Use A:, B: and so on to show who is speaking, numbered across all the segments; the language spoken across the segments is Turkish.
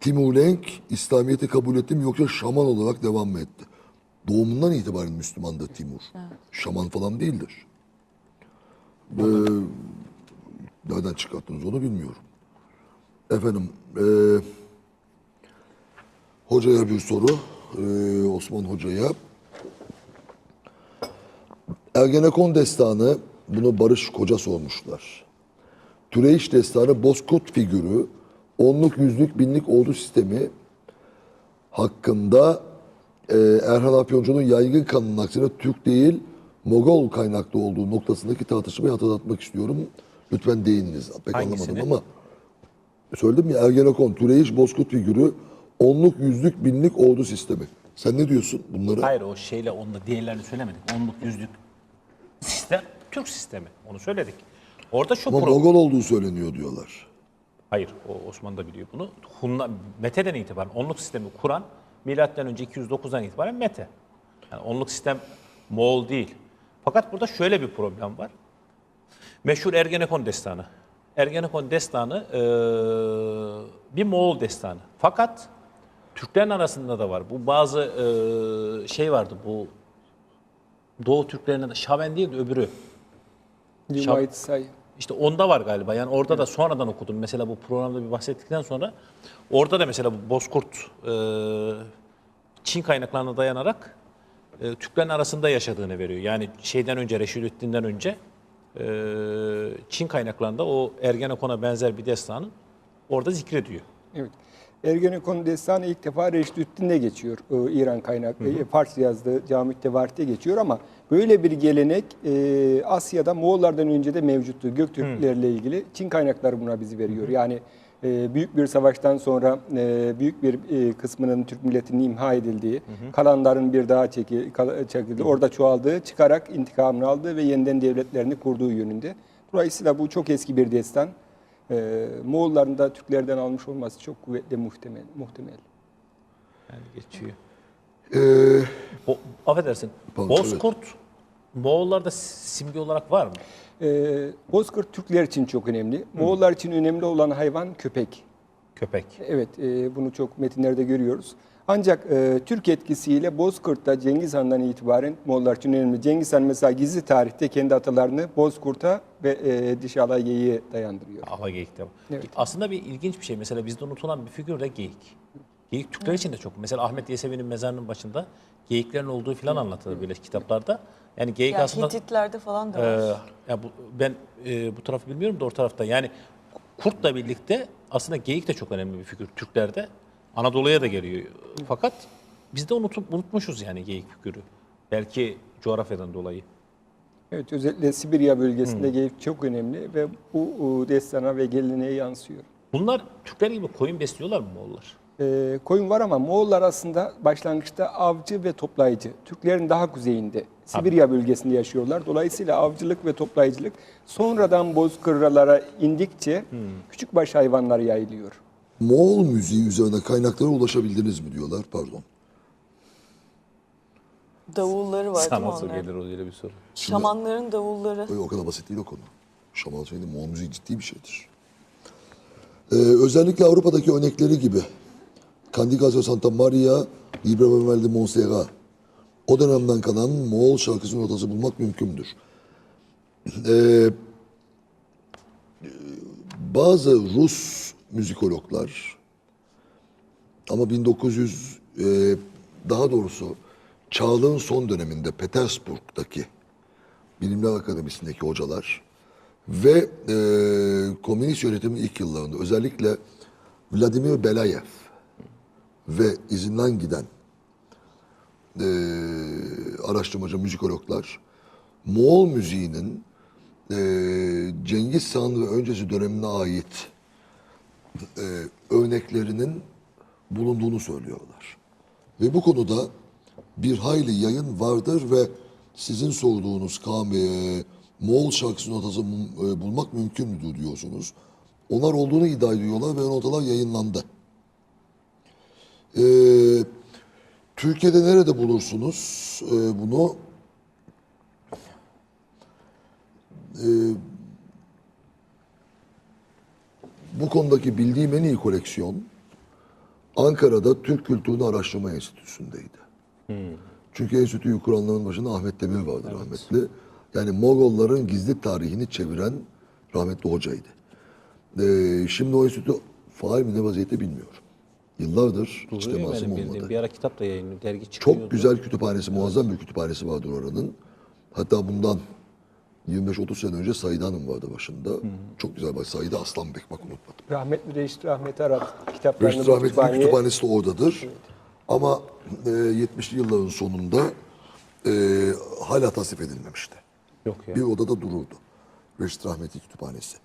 A: Timur Lenk İslamiyet'i kabul etti mi yoksa şaman olarak devam mı etti? Doğumundan itibaren Müslümandır Timur. Şaman falan değildir. Ee, nereden çıkarttınız onu bilmiyorum. Efendim, e, hocaya bir soru. E, Osman Hoca'ya. Ergenekon destanı, bunu Barış Koca sormuşlar. Türeyiş destanı Bozkurt figürü, onluk, yüzlük, binlik ordu sistemi hakkında e, Erhan Afyoncu'nun yaygın kanının aksine Türk değil, Mogol kaynaklı olduğu noktasındaki tartışmayı hatırlatmak istiyorum. Lütfen değininiz. Pek
B: Hangisini?
A: anlamadım ama söyledim ya Ergenekon, Türeyiş, Bozkurt figürü, onluk, yüzlük, binlik ordu sistemi. Sen ne diyorsun bunlara?
B: Hayır o şeyle onunla diğerlerini söylemedik. Onluk yüzlük sistem Türk sistemi. Onu söyledik. Orada şu
A: Ama
B: pro-
A: Mogol olduğu söyleniyor diyorlar.
B: Hayır, o Osman da biliyor bunu. Hunna, Mete'den itibaren onluk sistemi kuran milattan önce 209'dan itibaren Mete. Yani onluk sistem Moğol değil. Fakat burada şöyle bir problem var. Meşhur Ergenekon destanı. Ergenekon destanı eee, bir Moğol destanı. Fakat Türklerin arasında da var. Bu bazı eee, şey vardı bu Doğu Türklerine de Şaven değil de öbürü.
C: Say.
B: İşte onda var galiba. Yani orada da sonradan okudum. Mesela bu programda bir bahsettikten sonra orada da mesela bu Bozkurt e, Çin kaynaklarına dayanarak e, Türklerin arasında yaşadığını veriyor. Yani şeyden önce Reşidüddin'den önce e, Çin kaynaklarında o Ergenekon'a benzer bir destanın orada zikrediyor.
C: Evet. Ergenekon destanı ilk defa Reşidüddin'de geçiyor. Ee, İran kaynaklı. e, Fars yazdığı Cami Tevarik'te geçiyor ama böyle bir gelenek e, Asya'da Moğollardan önce de mevcuttu. Göktürklerle ilgili. Çin kaynakları buna bizi veriyor. Yani e, büyük bir savaştan sonra e, büyük bir e, kısmının Türk milletinin imha edildiği, kalanların bir daha kal- çekildi, orada çoğaldığı, çıkarak intikamını aldığı ve yeniden devletlerini kurduğu yönünde. Dolayısıyla bu çok eski bir destan. Ee, Moğolların da Türklerden almış olması çok kuvvetli muhtemel. muhtemel.
B: Yani geçiyor.
A: Ee,
B: Bo, affedersin.
A: Pardon,
B: Bozkurt Moğollarda simge olarak var mı?
C: Ee, Bozkurt Türkler için çok önemli. Moğollar için önemli olan hayvan köpek.
B: Köpek.
C: Evet, e, bunu çok metinlerde görüyoruz. Ancak e, Türk etkisiyle Bozkurt'ta Cengiz Han'dan itibaren Moğollar için önemli. Cengiz Han mesela gizli tarihte kendi atalarını Bozkurt'a ve e, Dişalay Geyiğe dayandırıyor.
B: Ala geyik de.
C: Evet.
B: Aslında bir ilginç bir şey. Mesela bizde unutulan bir figür de geyik. Geyik Türkler için de çok. Mesela Ahmet Yesevi'nin mezarının başında geyiklerin olduğu falan anlatılır böyle kitaplarda. Yani geyik
D: Yani
B: aslında
D: Hititlerde falan da
B: e,
D: var.
B: ya bu, ben e, bu tarafı bilmiyorum da o tarafta. Yani kurtla birlikte aslında geyik de çok önemli bir figür Türklerde. Anadolu'ya da geliyor. Fakat biz de unutup, unutmuşuz yani geyik figürü. Belki coğrafyadan dolayı.
C: Evet, özellikle Sibirya bölgesinde geyik çok önemli ve bu destana ve geleneğe yansıyor.
B: Bunlar Türkler gibi koyun besliyorlar mı Moğollar?
C: Ee, koyun var ama Moğollar aslında başlangıçta avcı ve toplayıcı. Türklerin daha kuzeyinde, Sibirya bölgesinde yaşıyorlar. Dolayısıyla avcılık ve toplayıcılık sonradan bozkırlara indikçe küçükbaş hayvanlar yayılıyor.
A: Moğol müziği üzerine kaynaklara ulaşabildiniz mi diyorlar. Pardon.
D: Davulları var değil mi onların?
B: gelir o öyle bir soru?
D: Şamanların davulları.
A: Öyle o kadar basit değil o konu. Şamal şeyinde Moğol müziği ciddi bir şeydir. Ee, özellikle Avrupa'daki örnekleri gibi Candidato Santa Maria, Libreville de Montserrat o dönemden kalan Moğol şarkısının notası bulmak mümkündür. Ee, bazı Rus müzikologlar. Ama 1900 e, daha doğrusu çağın son döneminde Petersburg'daki Bilimler Akademisi'ndeki hocalar ve e, komünist yönetimin ilk yıllarında özellikle Vladimir Belayev ve izinden giden e, araştırmacı müzikologlar Moğol müziğinin e, Cengiz Han ve öncesi dönemine ait e, örneklerinin bulunduğunu söylüyorlar. Ve bu konuda bir hayli yayın vardır ve sizin sorduğunuz kam e, Moğol şarkısı notası e, bulmak mümkün müdür diyorsunuz. Onlar olduğunu iddia ediyorlar ve notalar yayınlandı. E, Türkiye'de nerede bulursunuz e, bunu? E, bu konudaki bildiğim en iyi koleksiyon Ankara'da Türk Kültürünü Araştırma Enstitüsü'ndeydi. Çünkü enstitüyü kuranların başında Ahmet Demir vardı rahmetli. Yani Mogolların gizli tarihini çeviren rahmetli hocaydı. Ee, şimdi o enstitü faal mi ne vaziyette bilmiyorum. Yıllardır hiç
B: Duruyor
A: temasım
B: benim
A: olmadı.
B: bildiğim. Bir ara kitap da yayınlıyor. Dergi çıkıyordu.
A: Çok güzel kütüphanesi, muazzam bir kütüphanesi vardır oranın. Hatta bundan 25-30 sene önce Said Hanım vardı başında. Çok güzel bak Said Aslanbek bak unutmadım.
C: Rahmetli Reşit Rahmet Arat kitaplarını
A: Reşit
C: bu
A: Rahmetli'nin
C: kütüphaneye
A: kütüphanesi de oradadır. Ama e, 70'li yılların sonunda e, hala tasnif edilmemişti.
B: Yok ya.
A: Bir odada dururdu. Reşit Rahmetli Kütüphanesi.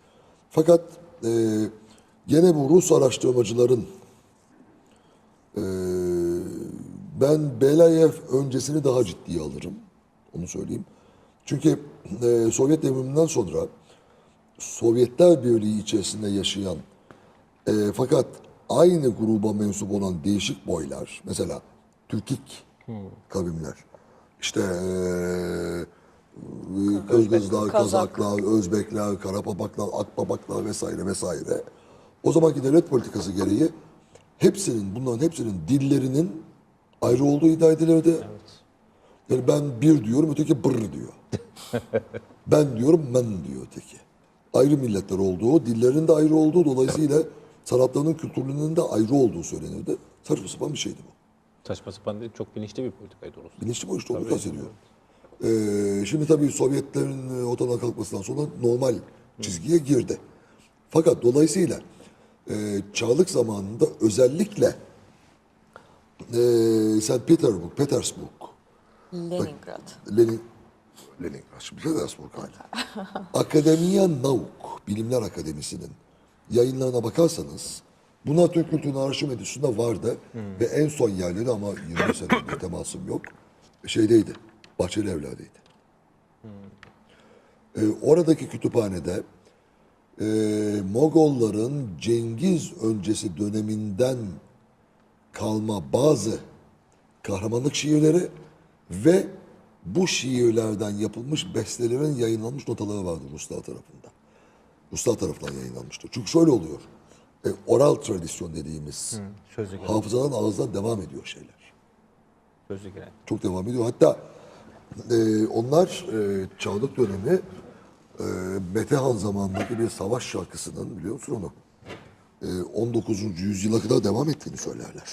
A: Fakat e, gene bu Rus araştırmacıların e, ben Belayev öncesini daha ciddiye alırım. Onu söyleyeyim. Çünkü e, Sovyet devriminden sonra Sovyetler Birliği içerisinde yaşayan e, fakat aynı gruba mensup olan değişik boylar, mesela Türkik kavimler, işte e, Kırgızlar, Kazaklar, Özbekler, Karapapaklar, Akbabaklar vesaire vesaire. O zamanki devlet politikası gereği hepsinin, bunların hepsinin dillerinin ayrı olduğu iddia edilirdi. Yani ben bir diyorum, öteki bır diyor. ben diyorum, men diyor öteki. Ayrı milletler olduğu, dillerinin de ayrı olduğu, dolayısıyla sanatlarının, kültürlerinin de ayrı olduğu söylenirdi. Saçma sapan bir şeydi bu.
B: Saçma sapan değil, çok bilinçli bir politikaydı doğrusu.
A: Bilinçli bu işte onu kastediyor. Ee, şimdi tabii Sovyetlerin e, ortadan kalkmasından sonra normal çizgiye girdi. Fakat dolayısıyla e, Çağlık zamanında özellikle e, St. Petersburg, Petersburg,
D: Leningrad.
A: Lenin, Leningrad, şimdi Petersburg hala. Akademiya Nauk, Bilimler Akademisi'nin yayınlarına bakarsanız bunlar Türk Kültürü Araştırma Enstitüsü'nde vardı ve en son yerleri ama 20 senedir temasım yok. Şeydeydi, Bahçeli Evler'deydi. Ee, oradaki kütüphanede e, Mogolların Cengiz öncesi döneminden kalma bazı kahramanlık şiirleri ve bu şiirlerden yapılmış bestelerin yayınlanmış notaları vardır Ruslar tarafından. Ruslar tarafından yayınlanmıştır. Çünkü şöyle oluyor. E, oral tradisyon dediğimiz
B: gelen.
A: hafızadan ağızdan devam ediyor şeyler.
B: Sözlü gelen.
A: Çok devam ediyor. Hatta e, onlar e, Çağlık dönemi e, Metehan zamanındaki bir savaş şarkısının biliyor musun onu? E, 19. yüzyıla kadar devam ettiğini söylerler.